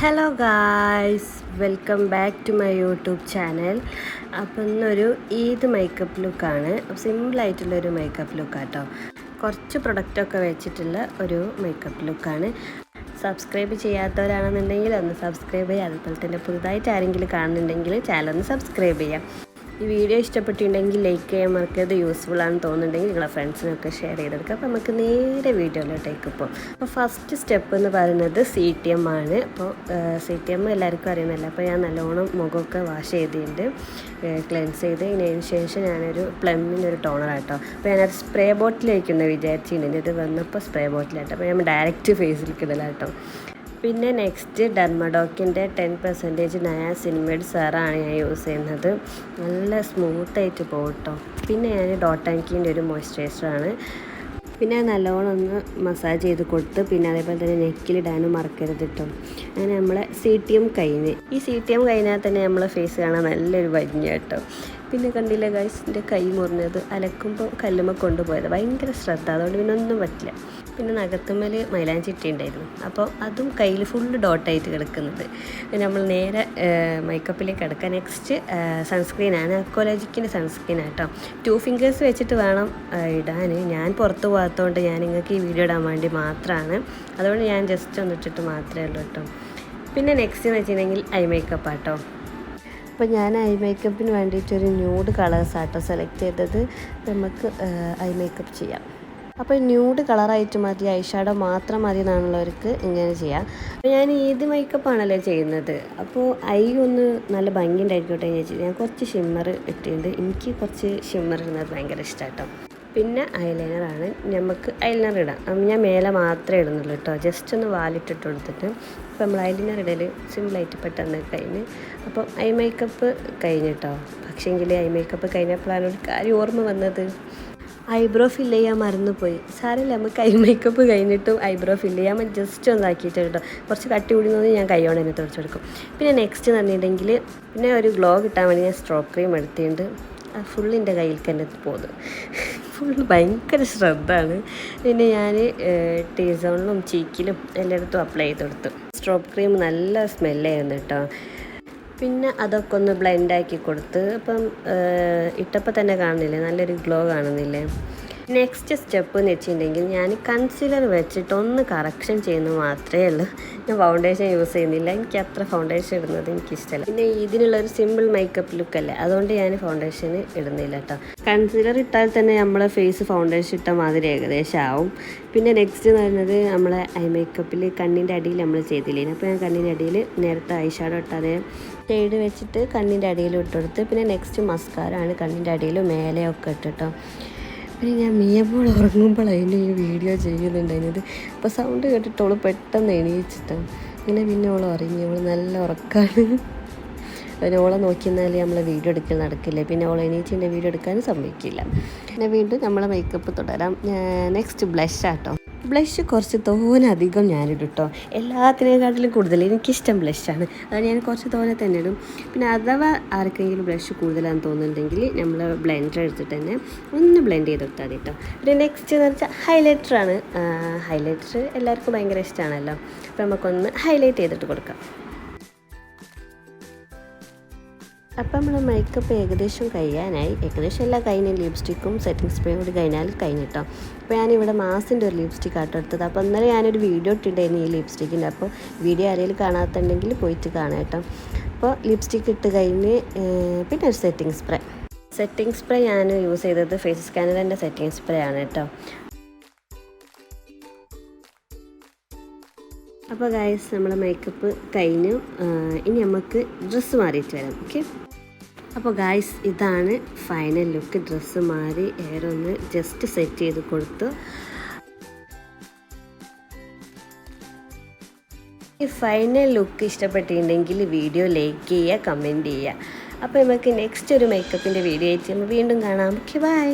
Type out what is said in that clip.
Hello guys welcome back to my YouTube channel അപ്പോൾ ഇന്നൊരു Eid makeup ലുക്കാണ് സിമ്പിളായിട്ടുള്ളൊരു മേക്കപ്പ് ലുക്കാട്ടോ കുറച്ച് പ്രൊഡക്റ്റൊക്കെ വെച്ചിട്ടുള്ള ഒരു മേക്കപ്പ് ലുക്കാണ് സബ്സ്ക്രൈബ് ചെയ്യാത്തവരാണെന്നുണ്ടെങ്കിൽ ഒന്ന് സബ്സ്ക്രൈബ് ചെയ്യുക അതുപോലെ തന്നെ പുതുതായിട്ട് ആരെങ്കിലും കാണുന്നുണ്ടെങ്കിൽ ചാനൽ ഒന്ന് സബ്സ്ക്രൈബ് ചെയ്യാം. ഈ വീഡിയോ ഇഷ്ടപ്പെട്ടിട്ടുണ്ടെങ്കിൽ ലൈക്ക് ചെയ്യാൻ മറക്കരുത്. യൂസ്ഫുൾ ആണെന്ന് തോന്നുന്നുണ്ടെങ്കിൽ നിങ്ങളെ ഫ്രണ്ട്സിനൊക്കെ ഷെയർ ചെയ്തെടുക്കുക. അപ്പോൾ നമുക്ക് നേരെ വീഡിയോയിലോട്ടേക്ക് പോകും അപ്പോൾ ഫസ്റ്റ് സ്റ്റെപ്പ് എന്ന് പറയുന്നത് സി ടി എം ആണ്. അപ്പോൾ സി ടി എം എല്ലാവർക്കും അറിയുന്നല്ലോ അപ്പോൾ ഞാൻ നല്ലോണം മുഖമൊക്കെ വാഷ് ചെയ്തിട്ടുണ്ട്. ക്ലെൻസ് ചെയ്ത് ഇതിനു ശേഷം ഞാനൊരു പ്ലമ്മിന്റെ ഒരു ടോണർ ആട്ടോ. അപ്പോൾ ഞാനത് സ്പ്രേ ബോട്ടിലേക്കൊന്ന് വിചാരിച്ചിട്ടുണ്ട്. ഇത് വന്നപ്പോൾ സ്പ്രേ ബോട്ടിലാട്ടോ അപ്പോൾ ഞാൻ ഡയറക്റ്റ് ഫേസിലേക്ക് ഇടലാട്ടോ പിന്നെ നെക്സ്റ്റ് ഡെർമഡോക്കിന്റെ ടെൻ പെർസെന്റേജ് നയ സിനിമയുടെ സാറാണ് ഞാൻ യൂസ് ചെയ്യുന്നത്. നല്ല സ്മൂത്തായിട്ട് പോകട്ടോ പിന്നെ ഞാൻ ഡോട്ടാങ്കിന്റെ ഒരു മോയ്സ്ചറൈസറാണ്. പിന്നെ നല്ലോണം ഒന്ന് മസാജ് ചെയ്ത് കൊടുത്ത് പിന്നെ അതേപോലെ തന്നെ നെക്കിലിടാനും മറക്കരുത് കേട്ടോ അങ്ങനെ നമ്മളെ സി ടി എം കഴിഞ്ഞ്. ഈ സി ടി എം കഴിഞ്ഞാൽ തന്നെ നമ്മളെ ഫേസ് കാണാൻ നല്ലൊരു ഭംഗി കേട്ടോ പിന്നെ കണ്ടില്ല ഗൈസിന്റെ കൈ മുറിഞ്ഞത് അലക്കുമ്പോൾ കല്ലുമ്മ കൊണ്ടുപോയത്. ഭയങ്കര ശ്രദ്ധ. അതുകൊണ്ട് പിന്നെ ഒന്നും പറ്റില്ല. പിന്നെ നഖത്തുമ്മൽ ചിട്ടി ഉണ്ടായിരുന്നു അപ്പോൾ അതും കയ്യിൽ ഫുള്ള് ഡോട്ടായിട്ട് കിടക്കുന്നത് പിന്നെ നമ്മൾ നേരെ മേക്കപ്പിലേക്ക് കിടക്കുക നെക്സ്റ്റ് സൺസ്ക്രീനാണ് അക്കോളജിക്കിന്റെ സൺസ്ക്രീനാണ് കേട്ടോ ടു ഫിംഗേഴ്സ് വെച്ചിട്ട് വേണം ഇടാൻ ഞാൻ പുറത്ത് പോകാത്തതുകൊണ്ട് ഞാൻ നിങ്ങൾക്ക് ഈ വീഡിയോ ഇടാൻ വേണ്ടി മാത്രമാണ് അതുകൊണ്ട് ഞാൻ ജസ്റ്റ് ഒന്നിട്ടിട്ട് മാത്രമേ ഉള്ളൂ കേട്ടോ പിന്നെ നെക്സ്റ്റ് എന്ന് വെച്ചിട്ടുണ്ടെങ്കിൽ ഐ മേക്കപ്പ് ആട്ടോ. അപ്പോൾ ഞാൻ ഐ മേക്കപ്പിന് വേണ്ടിയിട്ട് ഒരു ന്യൂഡ് കളേഴ്സ് ആട്ടോ സെലക്ട് ചെയ്തത്. നമുക്ക് ഐ മേക്കപ്പ് ചെയ്യാം. അപ്പോൾ ന്യൂഡ് കളറായിട്ട് മതി ഐ ഷാഡോ മാത്രം മതി എന്നാണുള്ളവർക്ക് ഇങ്ങനെ ചെയ്യാം. അപ്പോൾ ഞാൻ ഏത് മേക്കപ്പാണല്ലോ ചെയ്യുന്നത്? അപ്പോൾ ഐ ഒന്ന് നല്ല ഭംഗി ഉണ്ടായിക്കോട്ടെ ഞാൻ ഞാൻ കുറച്ച് ഷിമ്മർ ഇട്ടിട്ടുണ്ട്. എനിക്ക് കുറച്ച് ഷിമ്മർ ഇടുന്നത് ഭയങ്കര ഇഷ്ടമാട്ടോ പിന്നെ ഐലൈനറാണ് നമുക്ക് ഐലൈനർ ഇടാം. ഞാൻ മേലെ മാത്രമേ ഇടുന്നുള്ളൂ കേട്ടോ ജസ്റ്റ് ഒന്ന് വാലിട്ടിട്ട് കൊടുത്തിട്ട്. അപ്പോൾ നമ്മൾ ഐലൈനർ ഇടൽ സിമ്പിളായിട്ട് പെട്ടെന്ന് കഴിഞ്ഞ്. അപ്പം ഐ മേക്കപ്പ് കഴിഞ്ഞിട്ടോ പക്ഷേങ്കിൽ ഐ മേക്കപ്പ് കഴിഞ്ഞപ്പോഴാണ് ഒരു കാര്യം ഓർമ്മ വന്നത്. ഐബ്രോ ഫില്ല് ചെയ്യാൻ മറന്നുപോയി. സാരമില്ല നമുക്ക് ഐ മേക്കപ്പ് കഴിഞ്ഞിട്ടും ഐബ്രോ ഫില്ല് ചെയ്യാൻ ജസ്റ്റ് ഒന്ന് ആക്കിയിട്ട് കേട്ടോ കുറച്ച് കട്ടി കൂടിയെന്ന് ഞാൻ കൈയോടെ തന്നെ തുടച്ചെടുക്കും പിന്നെ നെക്സ്റ്റ് തന്നിട്ടുണ്ടെങ്കിൽ പിന്നെ ഒരു ഗ്ലോ കിട്ടാൻ വേണ്ടി ഞാൻ സ്ട്രോക്ക് ക്രീം എടുത്തിട്ടുണ്ട്. ഫുള്ളിന്റെ കയ്യിൽ തന്നെ പോകുന്നത് ഫുള്ള് ഭയങ്കര ശ്രദ്ധയാണ് പിന്നെ ഞാൻ ടീ സോണിലും ചീക്കിലും എല്ലായിടത്തും അപ്ലൈ ചെയ്ത് കൊടുത്തു സ്ട്രോബ് ക്രീം നല്ല സ്മെല്ലായിരുന്നു കേട്ടോ പിന്നെ അതൊക്കെ ഒന്ന് ബ്ലെൻഡാക്കി കൊടുത്ത് അപ്പം ഇട്ടപ്പോൾ തന്നെ കാണുന്നില്ലേ? നല്ലൊരു ഗ്ലോ കാണുന്നില്ലേ? നെക്സ്റ്റ് സ്റ്റെപ്പ് എന്ന് വെച്ചിട്ടുണ്ടെങ്കിൽ ഞാൻ കൺസീലർ വെച്ചിട്ട് ഒന്ന് കറക്ഷൻ ചെയ്യുന്നത് മാത്രമേ ഉള്ളൂ. ഞാൻ ഫൗണ്ടേഷൻ യൂസ് ചെയ്യുന്നില്ല. എനിക്ക് അത്ര ഫൗണ്ടേഷൻ ഇടുന്നത് എനിക്കിഷ്ടമല്ല പിന്നെ ഇതിനുള്ള ഒരു സിമ്പിൾ മേക്കപ്പ് ലുക്ക് അല്ലേ? അതുകൊണ്ട് ഞാൻ ഫൗണ്ടേഷൻ ഇടുന്നില്ല കേട്ടോ. കൺസീലർ ഇട്ടാൽ തന്നെ നമ്മളെ ഫേസ് ഫൗണ്ടേഷൻ ഇട്ട മാതിരി ഏകദേശം ആവും. പിന്നെ നെക്സ്റ്റ് എന്ന് പറയുന്നത് നമ്മളെ ഐ മേക്കപ്പിൽ കണ്ണിന്റെ അടിയിൽ നമ്മൾ ചെയ്തില്ലേ? അപ്പോൾ ഞാൻ കണ്ണിന്റെ അടിയിൽ നേരത്തെ ഐ ഷാഡോ ഇട്ടാതെ ഷെയ്ഡ് വെച്ചിട്ട് കണ്ണിന്റെ അടിയിൽ ഇട്ടുകൊടുത്ത് പിന്നെ നെക്സ്റ്റ് മസ്കാരാണ് കണ്ണിന്റെ അടിയിൽ മേലെയൊക്കെ ഇട്ടിട്ടോ. പിന്നെ ഞാൻ മിയപ്പോൾ ഉറങ്ങുമ്പോൾ അതിന്റെ ഈ വീഡിയോ ചെയ്യുന്നുണ്ടായിരുന്നത്. അപ്പോൾ സൗണ്ട് കേട്ടിട്ട് അവൾ പെട്ടെന്ന് എണീച്ചിട്ടാണ് അങ്ങനെ പിന്നെ അവൾ ഉറങ്ങി. അവൾ നല്ല ഉറക്കാണ്. പിന്നെ ഓളെ നോക്കിയെന്നാൽ നമ്മളെ വീഡിയോ എടുക്കൽ നടക്കില്ല? പിന്നെ ഓളെ എണീച്ചിന്റെ വീഡിയോ എടുക്കാനും സമ്മതിക്കില്ല. പിന്നെ വീണ്ടും നമ്മളെ മേക്കപ്പ് തുടരാം. നെക്സ്റ്റ് ബ്ലഷ് ആട്ടോ. ബ്ലഷ് കുറച്ച് തോനധികം ഞാനിടും കേട്ടോ എല്ലാത്തിനേക്കാട്ടിലും കൂടുതൽ എനിക്കിഷ്ടം ബ്ലഷാണ് അതാണ് ഞാൻ കുറച്ച് തോനെ തന്നെ ഇടും. പിന്നെ അഥവാ ആർക്കെങ്കിലും ബ്ലഷ് കൂടുതലാണെന്ന് തോന്നുന്നുണ്ടെങ്കിൽ നമ്മൾ ബ്ലെൻഡർ എടുത്തിട്ട് തന്നെ ഒന്ന് ബ്ലെൻഡ് ചെയ്ത് കൊടുത്താൽ മതി കേട്ടോ പിന്നെ നെക്സ്റ്റ് എന്ന് വെച്ചാൽ ഹൈലൈറ്ററാണ് ഹൈലൈറ്റർ എല്ലാവർക്കും ഭയങ്കര ഇഷ്ടമാണല്ലോ അപ്പോൾ നമുക്കൊന്ന് ഹൈലൈറ്റ് ചെയ്തിട്ട് കൊടുക്കാം. അപ്പം നമ്മൾ മേക്കപ്പ് ഏകദേശം കഴിയാനായി. ഏകദേശം എല്ലാം കഴിഞ്ഞ ലിപ്സ്റ്റിക്കും സെറ്റിംഗ് സ്പ്രേയും കൂടി കഴിഞ്ഞാൽ കഴിഞ്ഞിട്ടോ. അപ്പോൾ ഞാനിവിടെ മാസിന്റെ ഒരു ലിപ്സ്റ്റിക് ആട്ടോ എടുത്തത്. അപ്പോൾ ഇന്നലെ ഞാനൊരു വീഡിയോ ഇട്ടിട്ടുണ്ടായിരുന്നു ഈ ലിപ്സ്റ്റിക്കിന്റെ അപ്പോൾ വീഡിയോ ആരെങ്കിലും കാണാത്തുണ്ടെങ്കിൽ പോയിട്ട് കാണാം കേട്ടോ. അപ്പോൾ ലിപ്സ്റ്റിക്ക് ഇട്ട് കഴിഞ്ഞ് പിന്നെ ഒരു സെറ്റിംഗ് സ്പ്രേ സെറ്റിംഗ് സ്പ്രേ ഞാൻ യൂസ് ചെയ്തത് ഫേസ് സ്കാനറിന്റെ സെറ്റിംഗ് സ്പ്രേ ആണ് കേട്ടോ. അപ്പോൾ ഗായസ് നമ്മളെ മേക്കപ്പ് കഴിഞ്ഞു. ഇനി നമുക്ക് ഡ്രസ്സ് മാറിയിട്ട് വരാം. ഓക്കെ അപ്പോൾ ഗായ്സ് ഇതാണ് ഫൈനൽ ലുക്ക്. ഡ്രസ്സ് മാറി ഏറൊന്ന് ജസ്റ്റ് സെറ്റ് ചെയ്ത് കൊടുത്തു. ഈ ഫൈനൽ ലുക്ക് ഇഷ്ടപ്പെട്ടിട്ടുണ്ടെങ്കിൽ വീഡിയോ ലൈക്ക് ചെയ്യുക കമന്റ് ചെയ്യുക. അപ്പോൾ നമുക്ക് നെക്സ്റ്റ് ഒരു മേക്കപ്പിന്റെ വീഡിയോ ആയിട്ട് വീണ്ടും കാണാം. Okay bye